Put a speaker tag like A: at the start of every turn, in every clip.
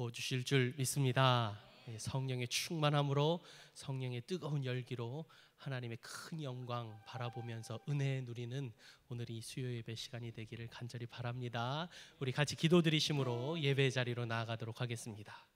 A: 부어 주실 줄 믿습니다. 예, 성령의 충만함으로 성령의 뜨거운 열기로 하나님의 큰 영광 바라보면서 은혜 누리는 오늘 이 수요 예배 시간이 되기를 간절히 바랍니다. 우리 같이 기도드리심으로 예배 자리로 나아가도록 하겠습니다.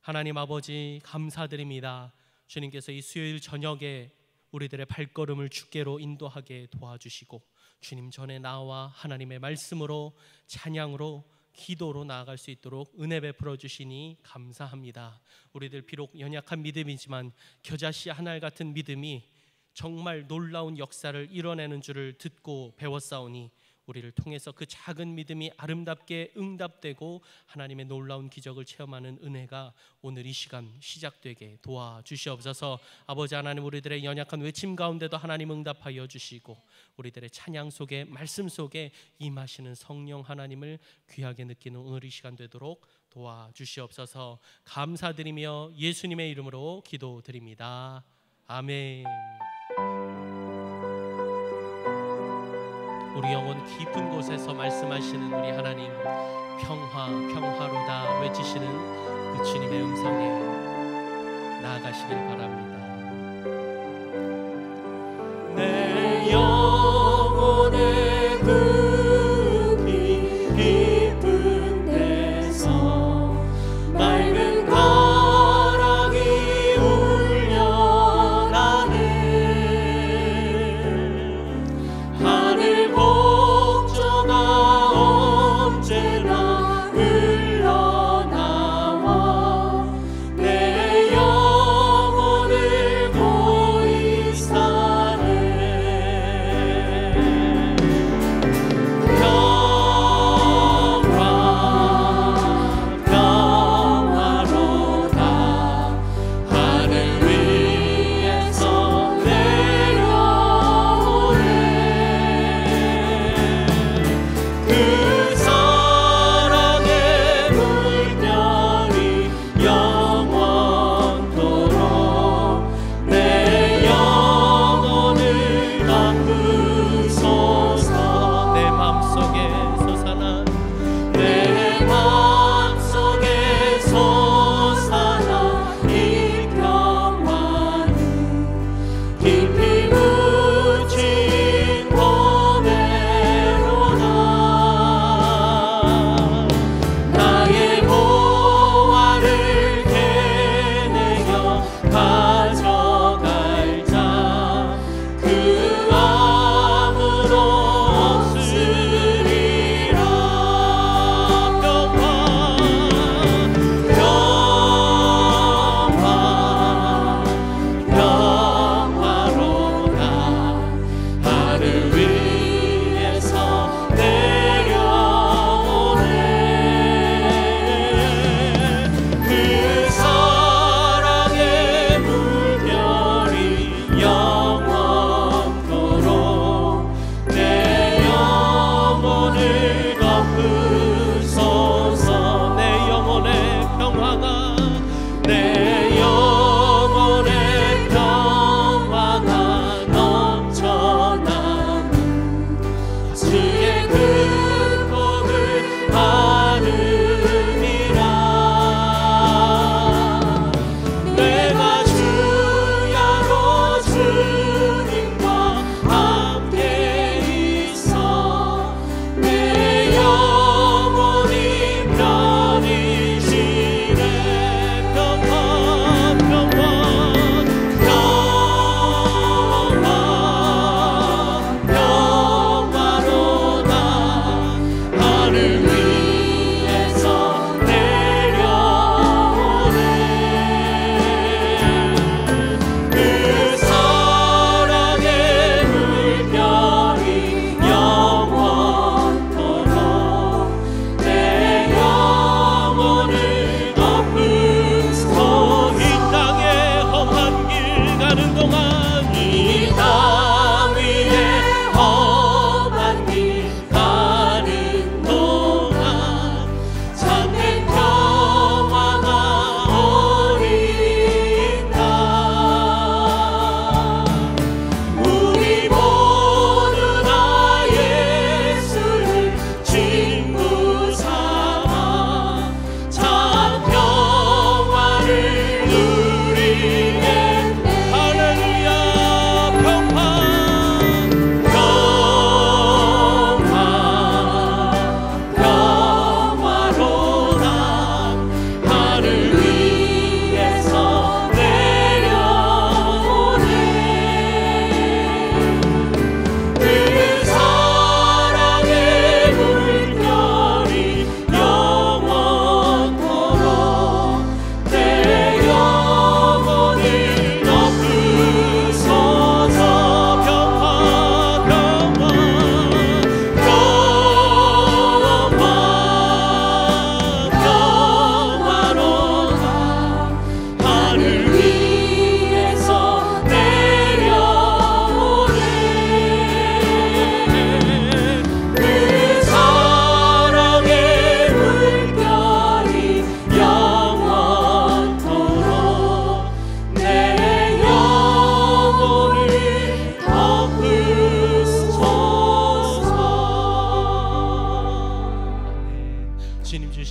A: 하나님 아버지 감사드립니다. 주님께서 이 수요일 저녁에 우리들의 발걸음을 주께로 인도하게 도와주시고 주님 전에 나와 하나님의 말씀으로 찬양으로 기도로 나아갈 수 있도록 은혜 베풀어 주시니 감사합니다. 우리들 비록 연약한 믿음이지만 겨자씨 하나 같은 믿음이 정말 놀라운 역사를 이뤄내는 줄을 듣고 배웠사오니 우리를 통해서 그 작은 믿음이 아름답게 응답되고 하나님의 놀라운 기적을 체험하는 은혜가 오늘 이 시간 시작되게 도와주시옵소서. 아버지 하나님 우리들의 연약한 외침 가운데도 하나님 응답하여 주시고 우리들의 찬양 속에 말씀 속에 임하시는 성령 하나님을 귀하게 느끼는 오늘 이 시간 되도록 도와주시옵소서. 감사드리며 예수님의 이름으로 기도드립니다. 아멘. 우리 영혼 깊은 곳에서 말씀하시는 우리 하나님 평화 평화로다 외치시는 그 주님의 음성에 나아가시길 바랍니다. 내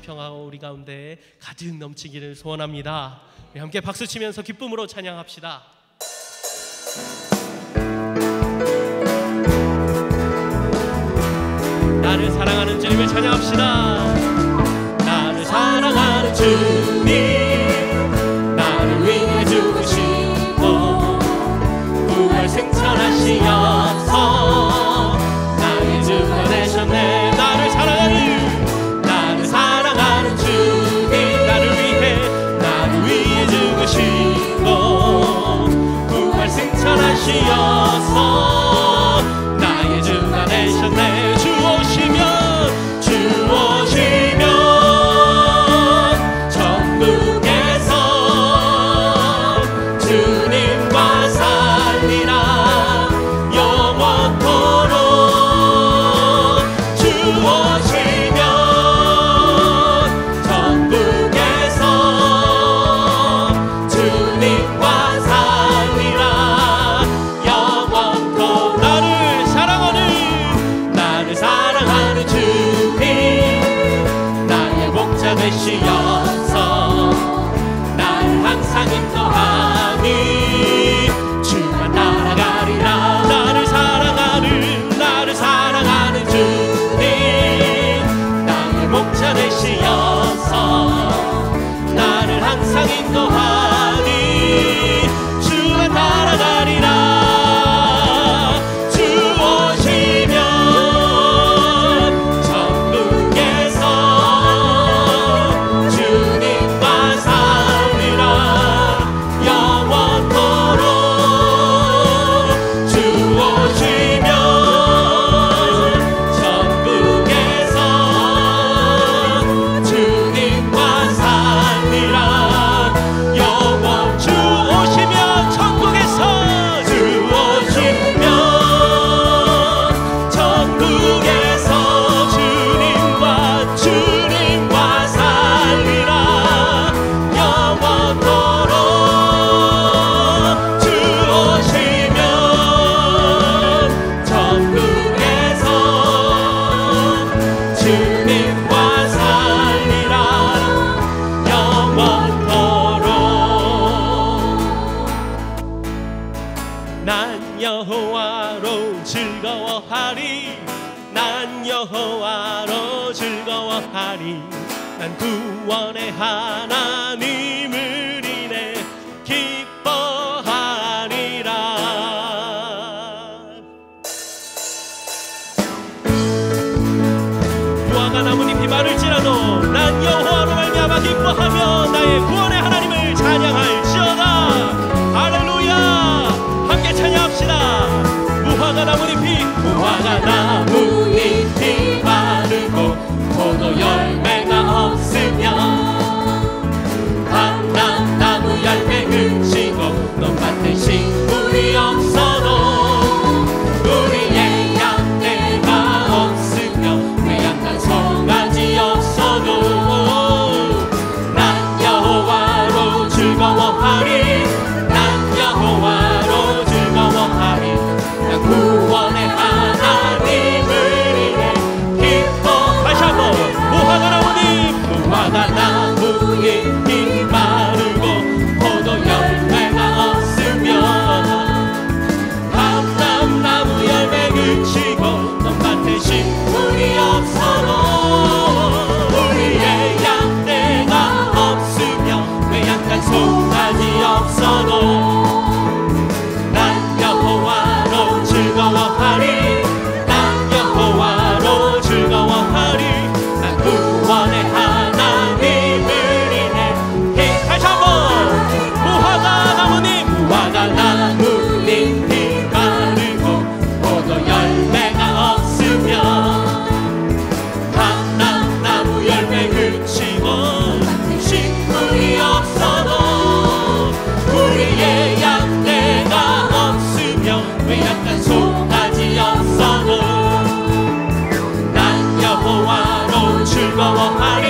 A: 평화가 우리 가운데 가득 넘치기를 소원합니다. 우리 함께 박수 치면서 기쁨으로 찬양합시다. 나를 사랑하는 주님을 찬양합시다. 나를 사랑하는 주님 나를 위해 죽으시고 부활 생천하시어 난 그 구원의 하나님을 이내 기뻐하리라. 무화과 나뭇잎이 마를지라도 난 여호와로 말미암아 기뻐하며 나의 구원 Hallelujah.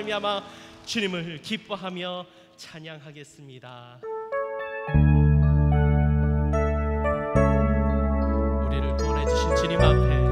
A: 말미암아 주님을 기뻐하며 찬양하겠습니다. 우리를 구원해 주신 주님 앞에